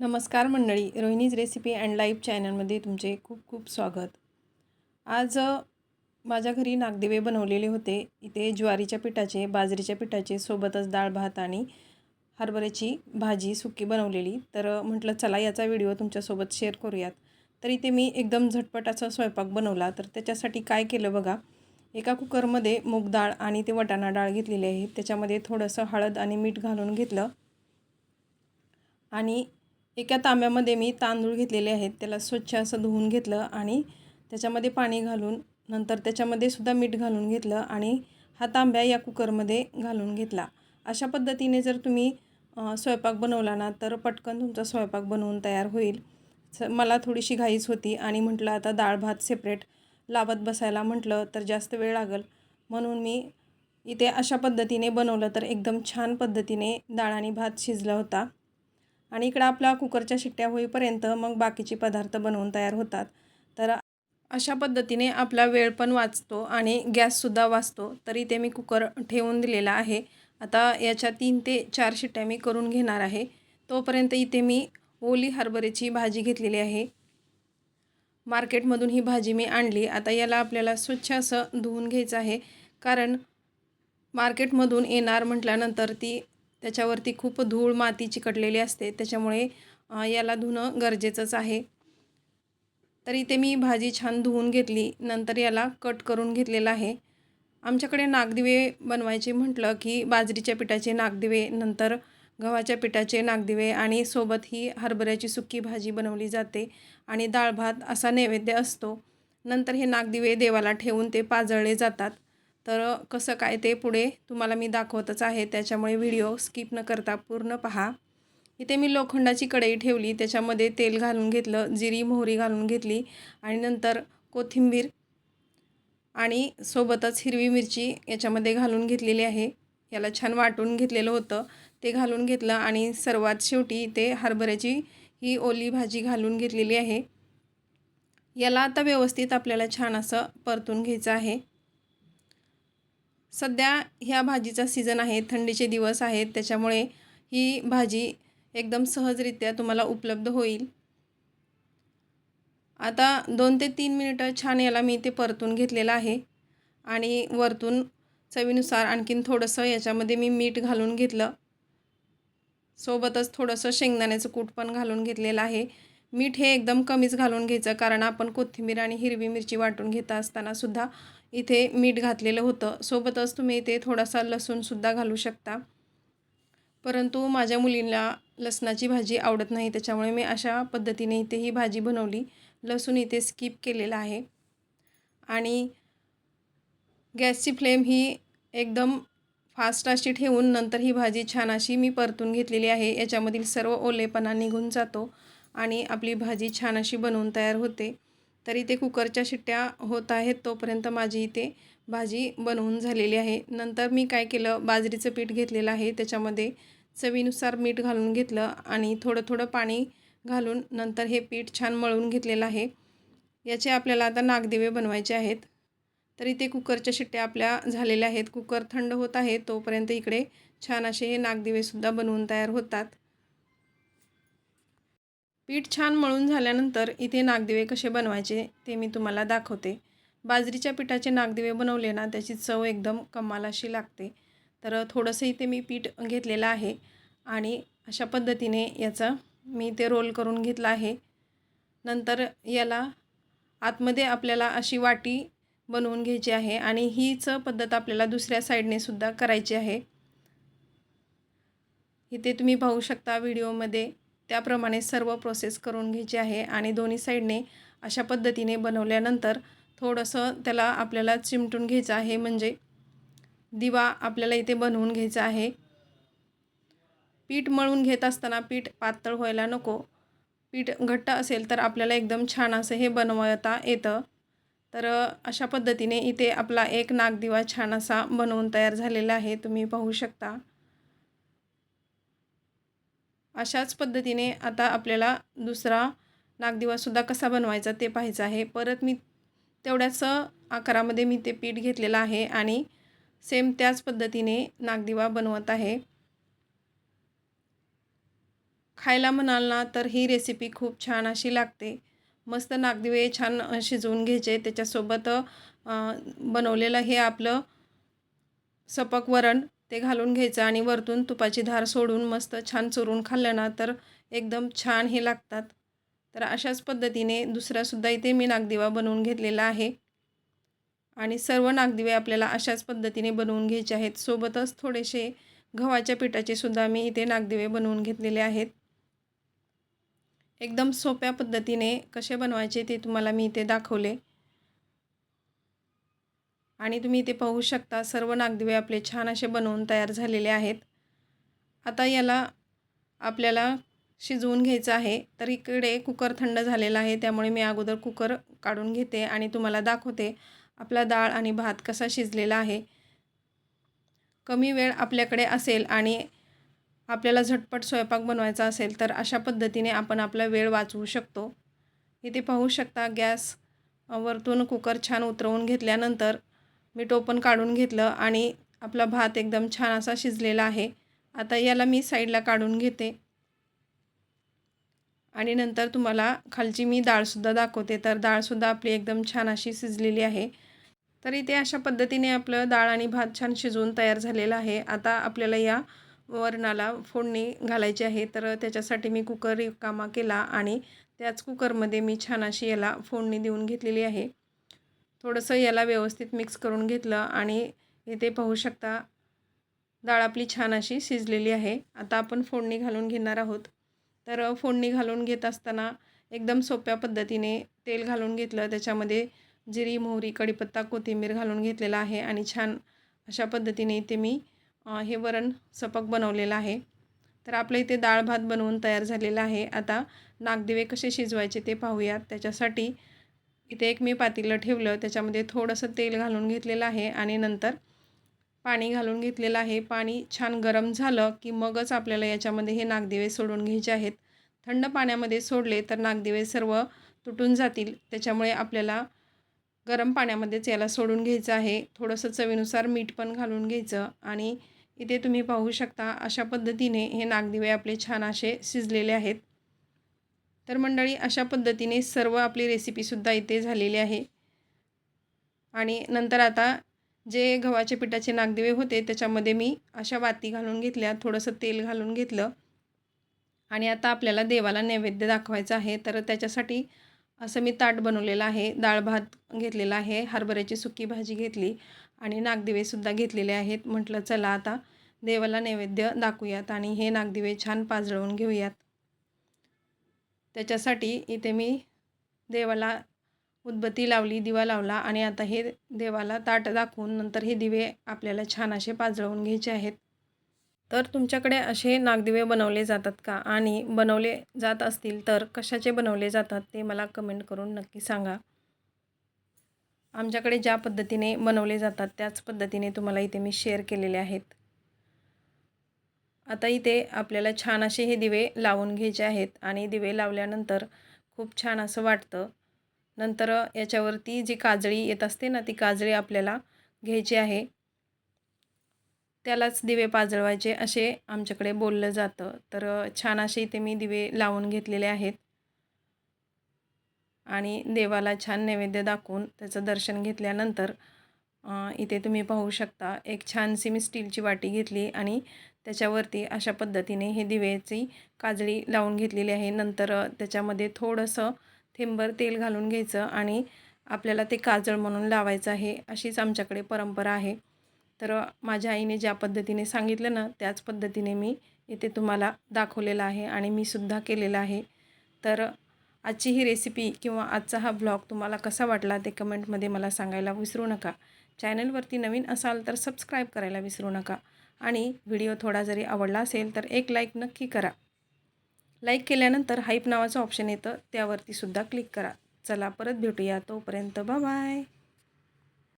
नमस्कार मंडळी Rohini's recipe and live चॅनलमध्ये तुमचे खूप खूप स्वागत. आज माझ्या घरी नागदिवे बनवलेले होते. इथे ज्वारीच्या पिठाचे बाजरीच्या पिठाचे सोबतच डाळ भात आणि हरभऱ्याची भाजी सुकी बनवलेली. तर म्हटलं चला याचा व्हिडिओ तुमच्यासोबत शेअर करूयात. तर इथे मी एकदम झटपट असा स्वयंपाक बनवला. तर त्याच्यासाठी काय केलं बघा एका कुकरमध्ये मूग डाळ आणि ते वटाणा डाळ घेतलेली आहे त्याच्यामध्ये थोडंसं हळद आणि मीठ घालून घेतलं. आणि एका तांब्यामध्ये मी तांदूळ घेतलेले आहेत. त्याला स्वच्छ असं धुवून घेतलं आणि त्याच्यामध्ये पाणी घालून नंतर त्याच्यामध्ये सुद्धा मीठ घालून घेतलं आणि हा तांब्या या कुकरमध्ये घालून घेतला. अशा पद्धतीने जर तुम्ही स्वयंपाक बनवला ना तर पटकन तुमचा स्वयंपाक बनवून तयार होईल. स मला थोडीशी घाईच होती आणि म्हटलं आता डाळ भात सेपरेट लावत बसायला म्हटलं तर जास्त वेळ लागेल. म्हणून मी इथे अशा पद्धतीने बनवलं तर एकदम छान पद्धतीने डाळ आणि भात शिजला होता. आणि इकडं आपला कुकरच्या शिट्ट्या होईपर्यंत मग बाकीचे पदार्थ बनवून तयार होतात. तर अशा पद्धतीने आपला वेळ पण वाचतो आणि गॅससुद्धा वाचतो. तर इथे मी कुकर ठेवून दिलेला आहे. आता याच्या तीन ते चार शिट्ट्या मी करून घेणार आहे. तोपर्यंत इथे मी ओली हरभऱ्याची भाजी घेतलेली आहे. मार्केटमधून ही भाजी मी आणली. आता याला आपल्याला स्वच्छ असं धुवून घ्यायचं आहे. कारण मार्केटमधून येणार म्हटल्यानंतर ती त्याच्यावरती खूप धूळ माती चिकटलेली असते. त्याच्यामुळे याला धुणं गरजेचंच आहे. तर इथे मी भाजी छान धुवून घेतली. नंतर याला कट करून घेतलेला आहे. आमच्याकडे नागदिवे बनवायचे म्हटलं की बाजरीच्या पिठाचे नागदिवे नंतर गव्हाच्या पिठाचे नागदिवे आणि सोबत ही हरभऱ्याची सुकी भाजी बनवली जाते आणि डाळ भात असा नैवेद्य असतो. नंतर हे नागदिवे देवाला ठेवून ते पाजळले जातात. तर कसं काय ते पुढे तुम्हाला मी दाखवतच आहे. त्याच्यामुळे व्हिडिओ स्किप न करता पूर्ण पहा. इथे मी लोखंडाची कढई ठेवली. त्याच्यामध्ये तेल घालून घेतलं जिरी मोहरी घालून घेतली आणि नंतर कोथिंबीर आणि सोबतच हिरवी मिरची याच्यामध्ये घालून घेतलेली आहे. याला छान वाटून घेतलेलं होतं. ते घालून घेतलं आणि सर्वात शेवटी इथे हरभऱ्याची ही ओली भाजी घालून घेतलेली आहे. याला आता व्यवस्थित आपल्याला छान असं परतून घ्यायचं आहे. सध्या ह्या भाजीचा सीझन आहे थंडीचे दिवस आहेत त्याच्यामुळे ही भाजी एकदम सहजरित्या तुम्हाला उपलब्ध होईल. आता दोन ते तीन मिनिटं छान याला मी ते परतून घेतलेलं आहे आणि वरतून चवीनुसार आणखीन थोडंसं याच्यामध्ये मी मीठ घालून घेतलं. सोबतच थोडंसं शेंगदाण्याचं कूट पण घालून घेतलेलं आहे. मीठ हे एकदम कमीच घालून घ्यायचं कारण आपण कोथिंबीर आणि हिरवी मिरची वाटून घेता असताना सुद्धा इथे मीठ घातलेलं होतं. सोबतच तुम्ही इथे थोडासा लसूणसुद्धा घालू शकता. परंतु माझ्या मुलींना लसणाची भाजी आवडत नाही त्याच्यामुळे मी अशा पद्धतीने इथे ही भाजी बनवली. लसूण इथे स्किप केलेला आहे. आणि गॅसची फ्लेम ही एकदम फास्ट अशी ठेवून नंतर ही भाजी छान अशी मी परतून घेतलेली आहे. याच्यामधील सर्व ओलेपणा निघून जातो. आणि आपली भाजी छान अशी बनवून तयार होते. तर इथे कुकरच्या शिट्ट्या होत आहेत तोपर्यंत माझी इथे भाजी बनवून झालेली आहे. नंतर मी काय केलं बाजरीचं पीठ घेतलेलं आहे. त्याच्यामध्ये चवीनुसार मीठ घालून घेतलं आणि थोडं थोडं पाणी घालून नंतर हे पीठ छान मळून घेतलेलं आहे. याचे आपल्याला आता नागदिवे बनवायचे आहेत. तर इथे कुकरच्या शिट्ट्या आपल्या झालेल्या आहेत. कुकर थंड होत आहे तोपर्यंत इकडे छान असे हे नागदिवेसुद्धा बनवून तयार होतात. पीठ छान मळून झाल्यानंतर इथे नागदिवे कसे बनवायचे ते मी तुम्हाला दाखवते. बाजरीच्या पिठाचे नागदिवे बनवले ना त्याची चव एकदम कमाल अशी लागते. तर थोडंसं इथे मी पीठ घेतलेलं आहे आणि अशा पद्धतीने याचा मी ते रोल करून घेतला आहे. नंतर याला आतमध्ये आपल्याला अशी वाटी बनवून घ्यायची आहे आणि हीच पद्धत आपल्याला दुसऱ्या साईडने सुद्धा करायची आहे. इथे तुम्ही पाहू शकता व्हिडिओमध्ये त्याप्रमाणे सर्व प्रोसेस करून घ्यायची आहे आणि दोन्ही साईडने अशा पद्धतीने बनवल्यानंतर थोडंसं त्याला आपल्याला चिमटून घ्यायचं आहे. म्हणजे दिवा आपल्याला इथे बनवून घ्यायचा आहे. पीठ मळून घेत असताना पीठ पातळ व्हायला नको. पीठ घट्ट असेल तर आपल्याला एकदम छान असं हे बनवता येतं. तर अशा पद्धतीने इथे आपला एक नागदिवा छान असा बनवून तयार झालेला आहे. तुम्ही पाहू शकता. अशाच पद्धतीने आता आपल्याला दुसरा नागदिवासुद्धा कसा बनवायचा ते पाहायचं आहे. परत मी तेवढ्याच आकारामध्ये मी ते पीठ घेतलेलं आहे आणि सेम त्याच पद्धतीने नागदिवा बनवत आहे. खायला म्हणाल ना तर ही रेसिपी खूप छान अशी लागते. मस्त नागदिवे छान शिजवून घ्यायचे. त्याच्यासोबत बनवलेलं हे आपलं सपक वरण ते घालून घ्यायचं आणि वरतून तुपाची धार सोडून मस्त छान चोरून खाल्लं ना तर एकदम छान हे लागतात. तर अशाच पद्धतीने दुसरासुद्धा इथे मी नागदिवा बनवून घेतलेला आहे. आणि सर्व नागदिवे आपल्याला अशाच पद्धतीने बनवून घ्यायचे आहेत. सोबतच थोडेसे गव्हाच्या पिठाचे सुद्धा मी इथे नागदिवे बनवून घेतलेले आहेत. एकदम सोप्या पद्धतीने कसे बनवायचे ते तुम्हाला मी इथे दाखवले. आणि तुम्ही इथे पाहू शकता सर्व नागदिवे आपले छान असे बनवून तयार झालेले आहेत. आता याला आपल्याला शिजवून घ्यायचं आहे. तर इकडे कुकर थंड झालेला आहे. त्यामुळे मी अगोदर कुकर काढून घेते आणि तुम्हाला दाखवते आपला डाळ आणि भात कसा शिजलेला आहे. कमी वेळ आपल्याकडे असेल आणि आपल्याला झटपट स्वयंपाक बनवायचा असेल तर अशा पद्धतीने आपण आपला वेळ वाचवू शकतो. इथे पाहू शकता गॅस वरतून कुकर छान उतरवून घेतल्यानंतर मी टोपण काढून घेतलं आणि आपला भात एकदम छान असा शिजलेला आहे. आता याला मी साईडला काढून घेते. आणि नंतर तुम्हाला खालची मी डाळसुद्धा दाखवते. तर डाळसुद्धा आपली एकदम छान अशी शिजलेली आहे. तर इथे अशा पद्धतीने आपलं डाळ आणि भात छान शिजवून तयार झालेला आहे. आता आपल्याला या वरणाला फोडणी घालायची आहे. तर त्याच्यासाठी मी कुकर कामा केला आणि त्याच कुकरमध्ये मी छान अशी याला फोडणी देऊन घेतलेली आहे. थोडंसं याला व्यवस्थित मिक्स करून घेतलं आणि इथे पाहू शकता डाळ आपली छान अशी शिजलेली आहे. आता आपण फोडणी घालून घेणार आहोत. तर फोडणी घालून घेत असताना एकदम सोप्या पद्धतीने तेल घालून घेतलं. त्याच्यामध्ये जिरी मोहरी कढीपत्ता कोथिंबीर घालून घेतलेला आहे आणि छान अशा पद्धतीने इथे मी हे वरण सपक बनवलेलं आहे. तर आपल्या इथे डाळ भात बनवून तयार झालेला आहे. आता नागदिवे कसे शिजवायचे ते पाहूयात. त्याच्यासाठी इथे एक मी पातेलं ठेवलं. त्याच्यामध्ये थोडंसं तेल घालून घेतलेलं आहे आणि नंतर पाणी घालून घेतलेलं आहे. पाणी छान गरम झालं की मगच आपल्याला याच्यामध्ये हे नागदिवे सोडून घ्यायचे आहेत. थंड पाण्यामध्ये सोडले तर नागदिवे सर्व तुटून जातील. त्याच्यामुळे आपल्याला गरम पाण्यामध्येच याला सोडून घ्यायचं आहे. थोडंसं चवीनुसार मीठ पण घालून घ्यायचं आणि इथे तुम्ही पाहू शकता अशा पद्धतीने हे नागदिवे आपले छान असे शिजलेले आहेत. तर मंडळी अशा पद्धतीने सर्व आपली रेसिपीसुद्धा इथे झालेली आहे. आणि नंतर आता जे गव्हाच्या पिठाचे नागदिवे होते त्याच्यामध्ये मी अशा वाती घालून घेतल्या थोडंसं तेल घालून घेतलं. आणि आता आपल्याला देवाला नैवेद्य दाखवायचं आहे. तर त्याच्यासाठी असं मी ताट बनवलेलं आहे. डाळ भात घेतलेला आहे हरभऱ्याची सुकी भाजी घेतली आणि नागदिवेसुद्धा घेतलेले आहेत. म्हटलं चला आता देवाला नैवेद्य दाखवूयात आणि हे नागदिवे छान पाजळवून घेऊयात. त्याच्यासाठी इथे मी देवाला उदबत्ती लावली दिवा लावला आणि आता हे देवाला ताट दाखवून नंतर हे दिवे आपल्याला छान असे पाजळवून घ्यायचे आहेत. तर तुमच्याकडे असे नागदिवे बनवले जातात का? आणि बनवले जात असतील तर कशाचे बनवले जातात ते मला कमेंट करून नक्की सांगा. आमच्याकडे ज्या पद्धतीने बनवले जातात त्याच पद्धतीने तुम्हाला इथे मी शेअर केलेले आहेत. आता इथे आपल्याला छान असे हे दिवे लावून घ्यायचे आहेत आणि दिवे लावल्यानंतर खूप छान असं वाटतं. नंतर याच्यावरती जी काजळी येत असते ना ती काजळी आपल्याला घ्यायची आहे. त्यालाच दिवे पाजळवायचे असे आमच्याकडे बोललं जातं. तर छान असे इथे मी दिवे लावून घेतलेले आहेत. आणि देवाला छान नैवेद्य दाखवून त्याचं दर्शन घेतल्यानंतर इथे तुम्ही पाहू शकता. एक छानशी मी स्टीलची वाटी घेतली आणि त्याच्यावरती अशा पद्धतीने हे दिव्याची काजळी लावून घेतलेली आहे. नंतर त्याच्यामध्ये थोडंसं थेंबर तेल घालून घ्यायचं आणि आपल्याला ते काजळ म्हणून लावायचं आहे अशीच आमच्याकडे परंपरा आहे. तर माझ्या आईने ज्या पद्धतीने सांगितलं ना त्याच पद्धतीने मी इथे तुम्हाला दाखवलेलं आहे आणि मी सुद्धा केलेलं आहे. तर आजची ही रेसिपी किंवा आजचा हा ब्लॉग तुम्हाला कसा वाटला ते कमेंटमध्ये मला सांगायला विसरू नका. चॅनलवरती नवीन असाल तर सबस्क्राईब करायला विसरू नका. आणि व्हिडिओ थोडा जरी आवडला असेल तर एक लाईक नक्की करा. लाईक केल्यानंतर हाईप नावाचं ऑप्शन येतं त्यावरतीसुद्धा क्लिक करा. चला परत भेटूया. तोपर्यंत बाय